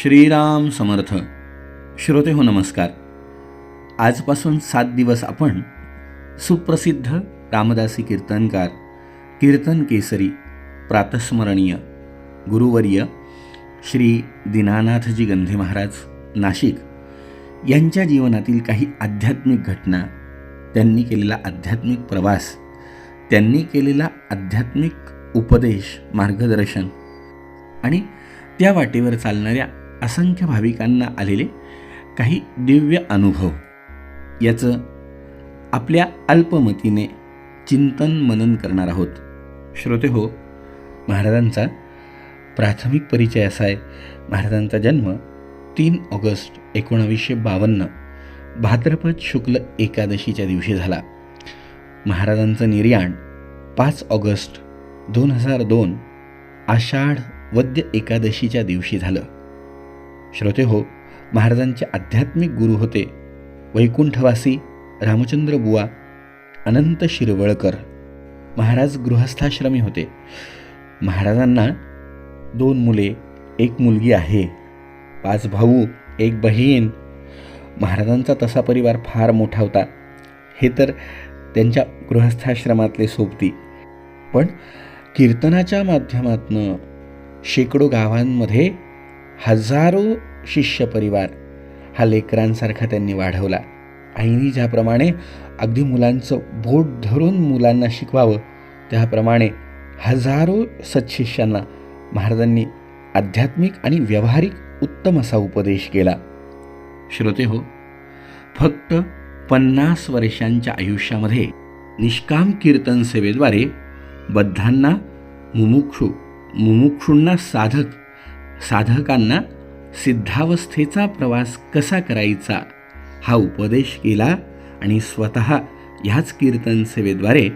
श्रीराम समर्थ. श्रोते हो नमस्कार. आजपासून सात दिवस आपण सुप्रसिद्ध रामदासी कीर्तनकार कीर्तन केसरी प्रातस्मरणीय गुरुवर्य श्री दीनानाथजी गंधे महाराज नाशिक यांच्या जीवनातील काही आध्यात्मिक घटना त्यांनी केलेला आध्यात्मिक प्रवास त्यांनी केलेला आध्यात्मिक उपदेश मार्गदर्शन आणि त्या वाटेवर चालणाऱ्या असंख्य भाविकांना आलेले काही दिव्य अनुभव. याचं आपल्या अल्पमतीने चिंतन मनन करणार आहोत. श्रोते हो महाराजांचा प्राथमिक परिचय असा आहे. महाराजांचा जन्म तीन ऑगस्ट एकोणावीसशे बावन्न भाद्रपद शुक्ल एकादशीच्या दिवशी झाला. महाराजांचं निर्याण पाच ऑगस्ट दोन हजार दोन आषाढ वद्य एकादशीच्या दिवशी झालं. श्रोते हो महाराजांचे आध्यात्मिक गुरु होते वैकुंठवासी रामचंद्र बुवा अनंत शिरवळकर. महाराज गृहस्थाश्रमी होते. महाराजांना दोन मुले एक मुलगी आहे पाच भाऊ एक बहीण. महाराजांचा तसा परिवार फार मोठा होता. हे तर त्यांच्या गृहस्थाश्रमातले सोबती. पण कीर्तनाच्या माध्यमातनं शेकडो गावांमध्ये हजारो शिष्य परिवार हा लेकरांसारखा त्यांनी वाढवला. आईनी ज्याप्रमाणे अगदी मुलांचं बोट धरून मुलांना शिकवावं त्याप्रमाणे हजारो सत्शिष्यांना महाराजांनी आध्यात्मिक आणि व्यावहारिक उत्तम असा उपदेश केला. श्रोते हो फक्त पन्नास वर्षांच्या आयुष्यामध्ये निष्काम कीर्तन सेवेद्वारे बद्धांना मुमुक्षू मुमुक्षूंना साधक साधकांना सिद्धावस्थेचा प्रवास कसा करायचा हा उपदेश केला आणि स्वतः ह्याच कीर्तन सेवेद्वारे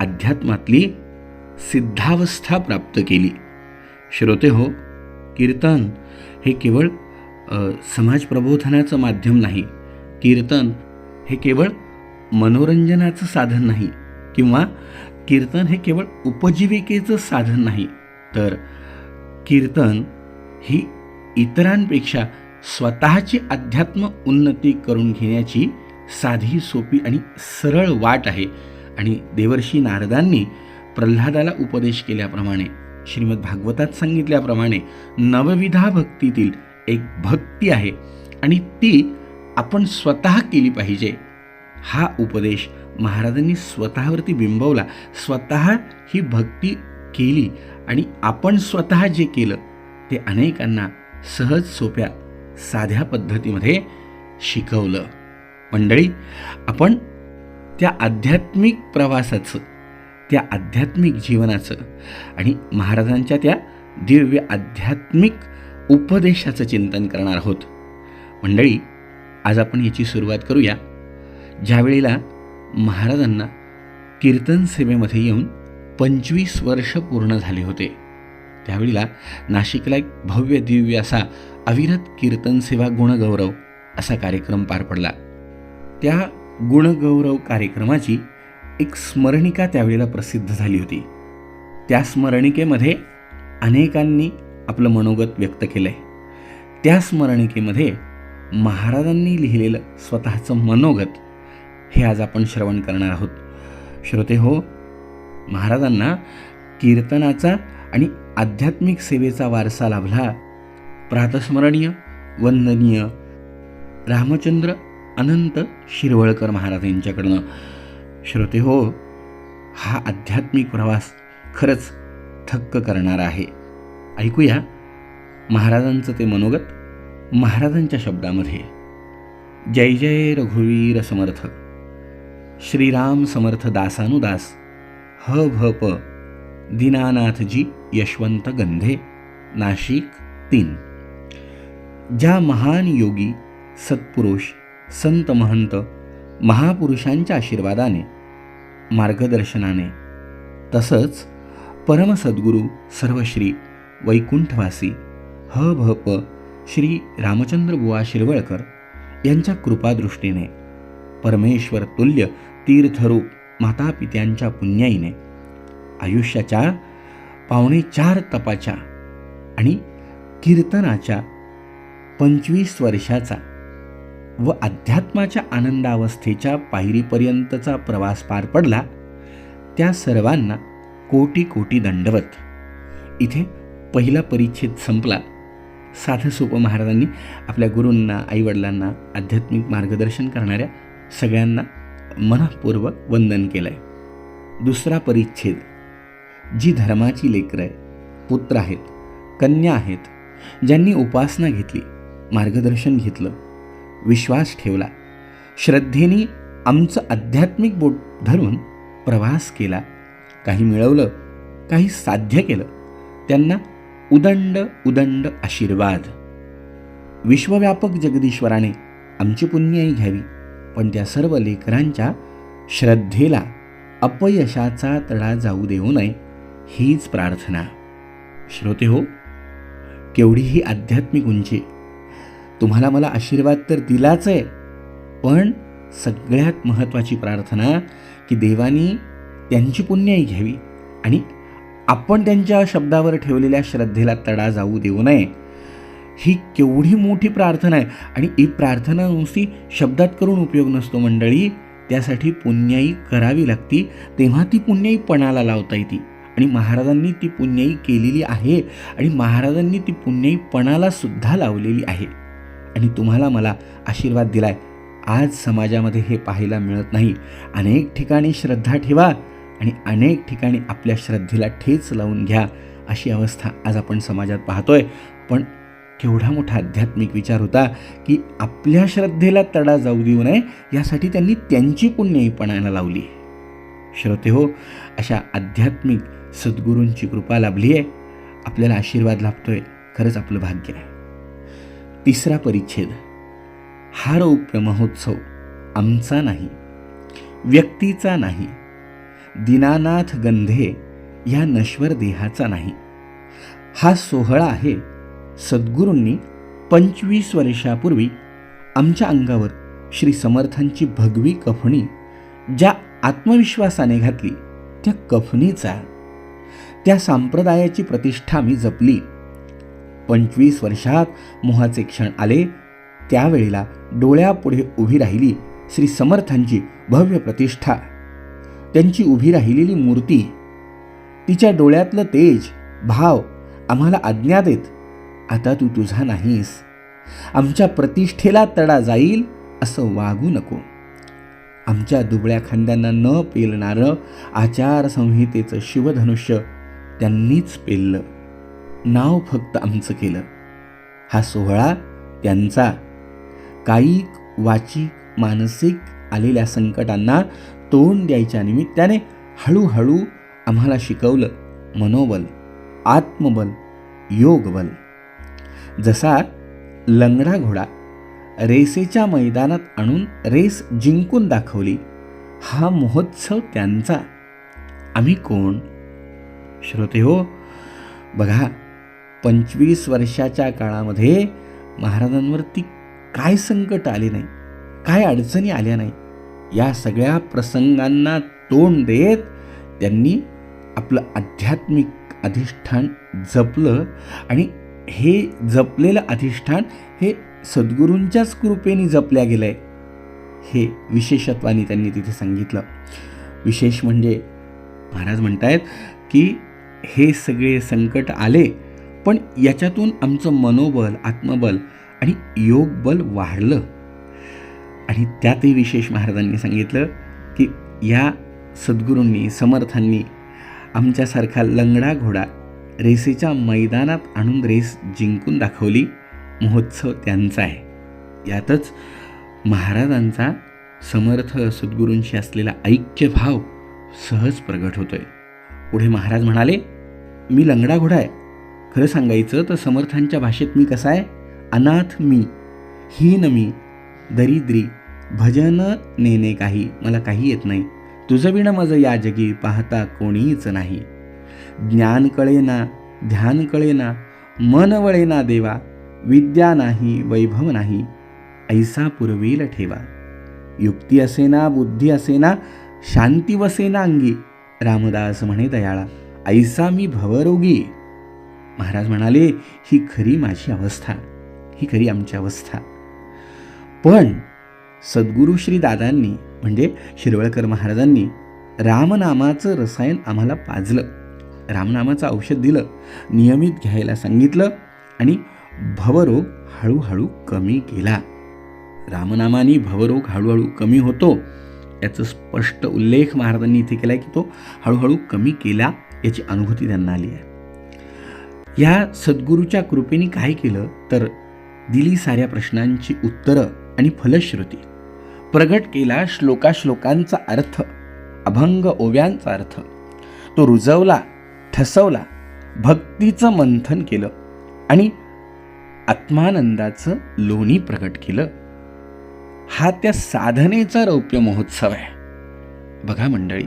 अध्यात्मातली सिद्धावस्था प्राप्त केली. श्रोते हो कीर्तन हे केवळ समाज प्रबोधनाचं माध्यम नाही. कीर्तन हे केवळ मनोरंजनाचं साधन नाही किंवा कीर्तन हे केवळ उपजीविकेचं साधन नाही. तर कीर्तन ही इतरांपेक्षा स्वतःची अध्यात्म उन्नती करून घेण्याची साधी सोपी आणि सरळ वाट आहे. आणि देवर्षी नारदांनी प्रल्हादाला उपदेश केल्याप्रमाणे श्रीमद भागवतात सांगितल्याप्रमाणे नवविधा भक्तीतील एक भक्ती आहे आणि ती आपण स्वतः केली पाहिजे. हा उपदेश महाराजांनी स्वतःवरती बिंबवला. स्वतः ही भक्ती केली आणि आपण स्वतः जे केलं ते अनेकांना सहज सोप्या साध्या पद्धतीमध्ये शिकवलं. मंडळी आपण त्या आध्यात्मिक प्रवासाचं त्या आध्यात्मिक जीवनाचं आणि महाराजांच्या त्या दिव्य आध्यात्मिक उपदेशाचं चिंतन करणार आहोत. मंडळी आज आपण याची सुरुवात करूया. ज्यावेळेला महाराजांना कीर्तन सेवेमध्ये येऊन पंचवीस वर्ष पूर्ण झाले होते. त्यावेळेला नाशिकला एक भव्य दिव्य असा अविरत कीर्तन सेवा गुणगौरव असा कार्यक्रम पार पडला. त्या गुणगौरव कार्यक्रमाची एक स्मरणिका त्यावेळेला प्रसिद्ध झाली होती. त्या स्मरणिकेमध्ये अनेकांनी आपलं मनोगत व्यक्त केलं आहे त्या स्मरणिकेमध्ये महाराजांनी लिहिलेलं स्वतःचं मनोगत हे आज आपण श्रवण करणार आहोत. श्रोते हो महाराजांना कीर्तनाचा आणि आध्यात्मिक सेवेचा वारसा लाभला. प्रातस्मरणीय वंदनीय. रामचंद्र अनंत शिरवळकर महाराज यांच्याकडनं. श्रोते हो हा आध्यात्मिक प्रवास खरंच थक्क करणारा आहे. ऐकूया महाराजांचं ते मनोगत महाराजांच्या शब्दामध्ये. जय जय रघुवीर समर्थ. श्रीराम समर्थ दासानुदास. ह भ प. दीनानाथजी यशवंत गंधे नाशिक तीन. ज्या महान योगी सत्पुरुष संत महंत महापुरुषांच्या आशीर्वादाने मार्गदर्शनाने तसंच परमसद्गुरू सर्वश्री वैकुंठवासी ह भ प श्री रामचंद्र बुवा शिरवळकर यांच्या कृपादृष्टीने परमेश्वर तुल्य तीर्थरूप मातापित्यांच्या पुण्याईने आयुष्याच्या पावणे चार तपाच्या आणि कीर्तनाच्या पंचवीस वर्षाचा व अध्यात्माच्या आनंदावस्थेच्या पायरीपर्यंतचा प्रवास पार पडला त्या सर्वांना कोटी कोटी दंडवत. इथे पहिला परिच्छेद संपला. साधं सोपं महाराजांनी आपल्या गुरूंना आईवडिलांना आध्यात्मिक मार्गदर्शन करणाऱ्या सगळ्यांना मनपूर्वक वंदन केलं आहे दुसरा परिच्छेद जी धर्माची लेकरं आहे पुत्र आहेत कन्या आहेत ज्यांनी उपासना घेतली मार्गदर्शन घेतलं विश्वास ठेवला श्रद्धेने आमचं आध्यात्मिक बोट धरून प्रवास केला काही मिळवलं काही साध्य केलं त्यांना उदंड उदंड आशीर्वाद. विश्वव्यापक जगदीश्वराने आमची पुण्याई घ्यावी पण त्या सर्व लेकरांच्या श्रद्धेला अपयशाचा तडा जाऊ देऊ नये हीच प्रार्थना. श्रोते हो केवढी ही आध्यात्मिक उंची. तुम्हाला मला आशीर्वाद तर दिलाच आहे पण सगळ्यात महत्त्वाची प्रार्थना की देवानी त्यांची पुण्याई घ्यावी आणि आपण त्यांच्या शब्दावर ठेवलेल्या श्रद्धेला तडा जाऊ देऊ नये. ही केवढी मोठी प्रार्थना आहे आणि ही प्रार्थना नुसती शब्दात करून उपयोग नसतो मंडळी त्यासाठी पुण्याई करावी लागती तेव्हा ती पुण्याई पणाला लावता येते. आणि महाराजांनी ती पुण्याई केलेली आहे आणि महाराजांनी ती पुण्याई पणाला सुद्धा लावलेली आहे. आणि तुम्हाला मला आशीर्वाद दिलाय. आज समाजामध्ये हे पाहायला मिळत नाही. अनेक ठिकाणी श्रद्धा ठेवा आणि अनेक ठिकाणी आपल्या श्रद्धेला ठेच लावून घ्या अशी अवस्था आज आपण समाजात पाहतोय. पण केवढा मोठा आध्यात्मिक विचार होता की आपल्या श्रद्धेला तडा जाऊ देऊ नये यासाठी त्यांनी त्यांची पुण्याईपणाला लावली. श्रोते हो अशा आध्यात्मिक सद्गुरूंची कृपा लाभली आहे. आपल्याला आशीर्वाद लाभतोय. खरंच आपलं भाग्य आहे. तिसरा परिच्छेद. हा रौप्य महोत्सव आमचा नाही. व्यक्तीचा नाही. दीनानाथ गंधे या नश्वर देहाचा नाही. हा सोहळा आहे. सद्गुरूंनी पंचवीस वर्षापूर्वी आमच्या अंगावर श्री समर्थांची भगवी कफणी ज्या आत्मविश्वासाने घातली. त्या कफनीचा त्या संप्रदायाची प्रतिष्ठा मी जपली. पंचवीस वर्षात मोहाचे क्षण आले. त्यावेळेला डोळ्यापुढे उभी राहिली श्री समर्थांची भव्य प्रतिष्ठा. त्यांची उभी राहिलेली मूर्ती. तिच्या डोळ्यातलं तेज भाव आम्हाला आज्ञा देत आता तू तुझा नाहीस. आमच्या प्रतिष्ठेला तडा जाईल असं वागू नको. आमच्या दुबळ्या खांद्यांना न पेलणारं आचारसंहितेचं शिवधनुष्य त्यांनीच पेललं. नाव फक्त आमचं केलं. हा सोहळा त्यांचा. कायिक वाचिक मानसिक आलेल्या संकटांना तोंड द्यायच्या निमित्ताने हळूहळू आम्हाला शिकवलं मनोबल आत्मबल योगबल. जसा लंगडा घोडा रेसेच्या मैदानात आणून रेस जिंकून दाखवली. हा महोत्सव त्यांचा. आम्ही कोण? श्रोते हो बघा पंचवीस वर्षाच्या काळामध्ये महाराजांवरती काय संकट आले नाही काय अडचणी आल्या नाही या सगळ्या प्रसंगांना तोंड देत त्यांनी आपलं आध्यात्मिक अधिष्ठान जपलं आणि हे जपलेलं अधिष्ठान हे सद्गुरूंच्याच कृपेने जपल्या गेलं आहे हे विशेषत्वाने त्यांनी तिथे सांगितलं. विशेष म्हणजे महाराज म्हणतायत की हे सगळे संकट आले पण याच्यातून आमचं मनोबल आत्मबल आणि योगबल वाढलं. आणि त्यातही विशेष महाराजांनी सांगितलं की या सद्गुरूंनी समर्थांनी आमच्यासारखा लंगडा घोडा रेसेच्या मैदानात आणून रेस जिंकून दाखवली. महोत्सव त्यांचा आहे. यातच महाराजांचा समर्थ सद्गुरूंशी असलेला ऐक्यभाव सहज प्रगट होतोय. पुढे महाराज म्हणाले मी लंगडा घोडा आहे. खरं सांगायचं तर समर्थांच्या भाषेत मी कसा आहे? अनाथ मी हीन मी दरिद्री भजन नेणे काही मला काही येत नाही. तुझं विण माझं या जगी पाहता कोणीच नाही. ज्ञान कळेना ध्यान कळेना मन वळेना देवा विद्या नाही वैभव नाही ऐसा पुरवील ठेवा. युक्ती असेना बुद्धी असेना शांती वसेना अंगी. रामदास म्हणे दयाळा ऐसा मी भवरोगी. महाराज म्हणाले ही खरी माझी अवस्था ही खरी आमची अवस्था. पण सद्गुरू श्री दादांनी म्हणजे शिरवळकर महाराजांनी रामनामाचं रसायन आम्हाला पाजलं. रामनामाचं औषध दिलं नियमित घ्यायला सांगितलं आणि भवरोग हळूहळू कमी केला. रामनामानी भवरोग हळूहळू कमी होतो. याचं स्पष्ट उल्लेख महाराजांनी इथे केला आहे की तो हळूहळू कमी केला याची अनुभूती त्यांना आली आहे. या सद्गुरूच्या कृपेने काय केलं तर दिली साऱ्या प्रश्नांची उत्तरं आणि फलश्रुती. प्रगट केला श्लोकाश्लोकांचा अर्थ अभंग ओव्यांचा अर्थ. तो रुजवला ठसवला भक्तीचं मंथन केलं आणि आत्मानंदाचं लोणी प्रकट केलं. हा त्या साधनेचा रौप्य महोत्सव आहे. बघा मंडळी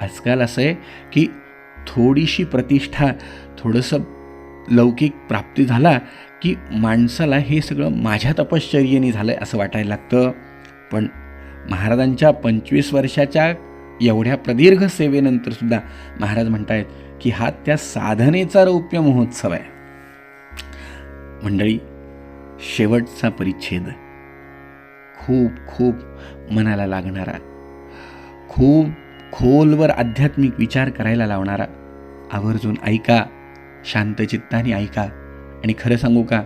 आजकाल असं आहे की थोडीशी प्रतिष्ठा थोडंसं लौकिक प्राप्ती झाला की माणसाला हे सगळं माझ्या तपश्चर्येने झालं आहे असं वाटायला लागतं. पण महाराजांच्या पंचवीस वर्षाच्या एवढ्या प्रदीर्घ सेवेनंतरसुद्धा महाराज म्हणतायत की हा त्या साधनेचा रौप्य महोत्सव आहे. मंडळी शेवटचा परिच्छेद. खूप खूप मनाला लागणारा खूप खोलवर आध्यात्मिक विचार करायला लावणारा आवर्जून ऐका शांत चित्ताने ऐका आणि खरं सांगू का?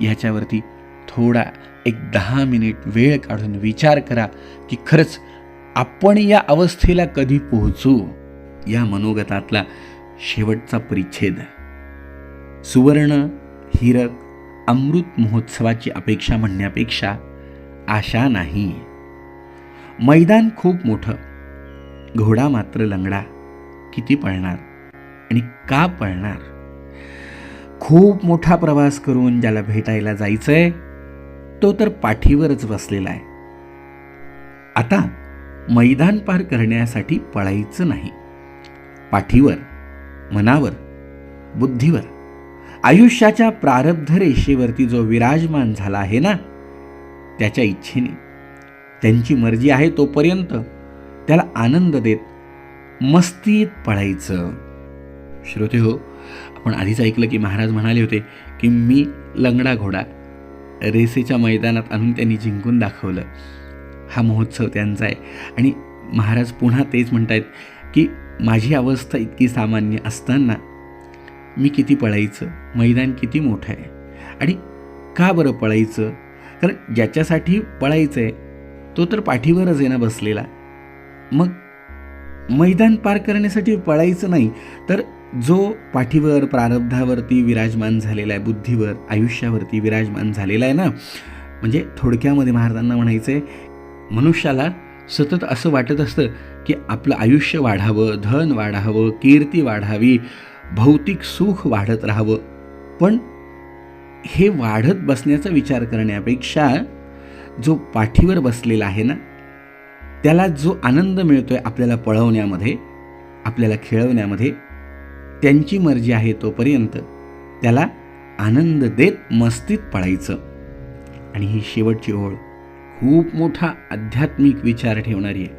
ह्याच्यावरती थोडा एक दहा मिनिट वेळ काढून विचार करा की खरंच आपण या अवस्थेला कधी पोहोचू? या मनोगतातला शेवटचा परिच्छेद. सुवर्ण हिरक अमृत महोत्सवाची अपेक्षा म्हणण्यापेक्षा आशा नाही. मैदान खूप मोठं. घोडा मात्र लंगडा. किती पळणार? आणि का पळणार? खूप मोठा प्रवास करून ज्याला भेटायला जायचंय तो तर पाठीवरच बसलेला आहे. आता मैदान पार करण्यासाठी पळायचं नाही. पाठीवर मनावर बुद्धीवर. आयुष्याच्या प्रारब्ध रेषेवरती जो विराजमान झाला आहे ना त्याच्या इच्छेने. त्यांची मर्जी आहे तोपर्यंत त्याला आनंद देत मस्तीत पळायचं. श्रोते हो आपण आधीच ऐकलं की महाराज म्हणाले होते की मी लंगडा घोडा रेसेच्या मैदानात आणून त्यांनी जिंकून दाखवलं. हा महोत्सव त्यांचा आहे. आणि महाराज पुन्हा तेच म्हणत आहेत की माझी अवस्था इतकी सामान्य असताना मी किती पळायचं? मैदान किती मोठं आहे? आणि का बरं पळायचं? कारण ज्याच्यासाठी पळायचं आहे तो तर पाठीवरच आहे ना बसलेला. मग मैदान पार करण्यासाठी पळायचं नाही तर जो पाठीवर प्रारब्धावरती विराजमान झालेला आहे बुद्धीवर आयुष्यावरती विराजमान झालेला आहे ना म्हणजे थोडक्यामध्ये महाराजांना म्हणायचं आहे मनुष्याला सतत असं वाटत असतं की आपलं आयुष्य वाढावं धन वाढावं कीर्ती वाढावी भौतिक सुख वाढत राहावं. पण हे वाढत बसण्याचा विचार करण्यापेक्षा जो पाठीवर बसलेला आहे ना त्याला जो आनंद मिळतो आहे आपल्याला पळवण्यामध्ये आपल्याला खेळवण्यामध्ये त्यांची मर्जी आहे तोपर्यंत त्याला आनंद देत मस्तीत पळायचं. आणि ही शेवटची ओळ खूप मोठा आध्यात्मिक विचार ठेवणारी आहे.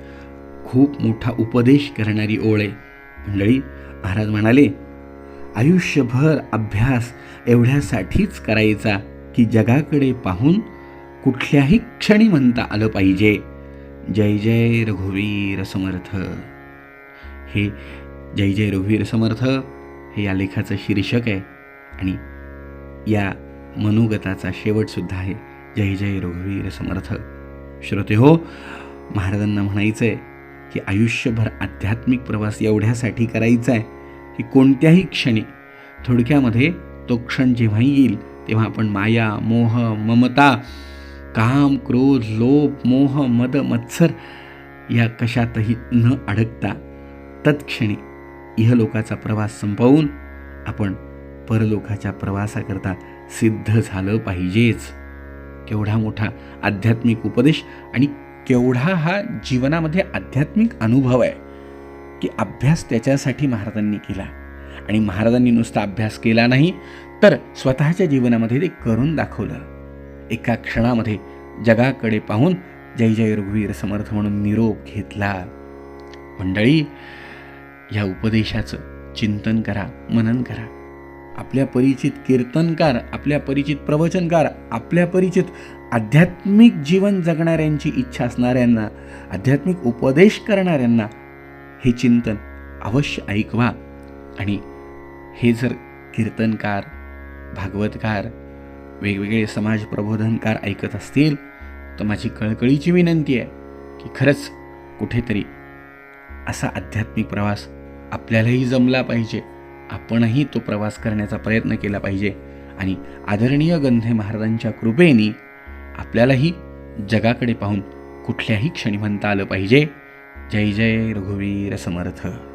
खूप मोठा उपदेश करणारी ओळ आहे. मंडळी महाराज म्हणाले आयुष्यभर अभ्यास एवढ्यासाठीच करायचा की जगाकडे पाहून कुठल्याही क्षणी म्हणता आलं पाहिजे. जय जय रघुवीर समर्थ. हे जय जय रघुवीर समर्थ हे या लेखाचं शीर्षक आहे आणि या मनोगताचा शेवटसुद्धा आहे. जय जय रघुवीर समर्थ. श्रोते हो महाराजांना म्हणायचं आहे की आयुष्यभर आध्यात्मिक प्रवास एवढ्यासाठी करायचा आहे की कोणत्याही क्षणी थोडक्यामध्ये तो क्षण जेव्हाही येईल तेव्हा आपण माया मोह ममता काम क्रोध लोभ मोह मद मत्सर या कशातही न अडकता तत्क्षणी इहलोकाचा प्रवास संपवून आपण परलोकाच्या प्रवासाकरता सिद्ध झालं पाहिजेच. केवढा मोठा आध्यात्मिक उपदेश आणि केवढा हा जीवनामध्ये आध्यात्मिक अनुभव आहे. की अभ्यास त्याच्यासाठी महाराजांनी केला. आणि महाराजांनी नुसता अभ्यास केला नाही तर स्वतःच्या जीवनामध्ये ते करून दाखवलं. एका क्षणामध्ये जगाकडे पाहून जय जय रघुवीर समर्थ म्हणून निरोप घेतला. मंडळी या उपदेशाचं चिंतन करा मनन करा. आपल्या परिचित कीर्तनकार आपल्या परिचित प्रवचनकार आपल्या परिचित आध्यात्मिक जीवन जगणाऱ्यांची इच्छा असणाऱ्यांना आध्यात्मिक उपदेश करणाऱ्यांना हे चिंतन अवश्य ऐकवा. आणि हे जर कीर्तनकार भागवतकार वेगवेगळे समाज प्रबोधनकार ऐकत असतील तर माझी कळकळीची विनंती आहे की खरंच कुठेतरी असा आध्यात्मिक प्रवास आपल्यालाही जमला पाहिजे. आपणही तो प्रवास करण्याचा प्रयत्न केला पाहिजे. आणि आदरणीय गंधे महाराजांच्या कृपेने आपल्यालाही जगाकडे पाहून कुठल्याही क्षणी म्हणता आलं पाहिजे. जय जय रघुवीर समर्थ.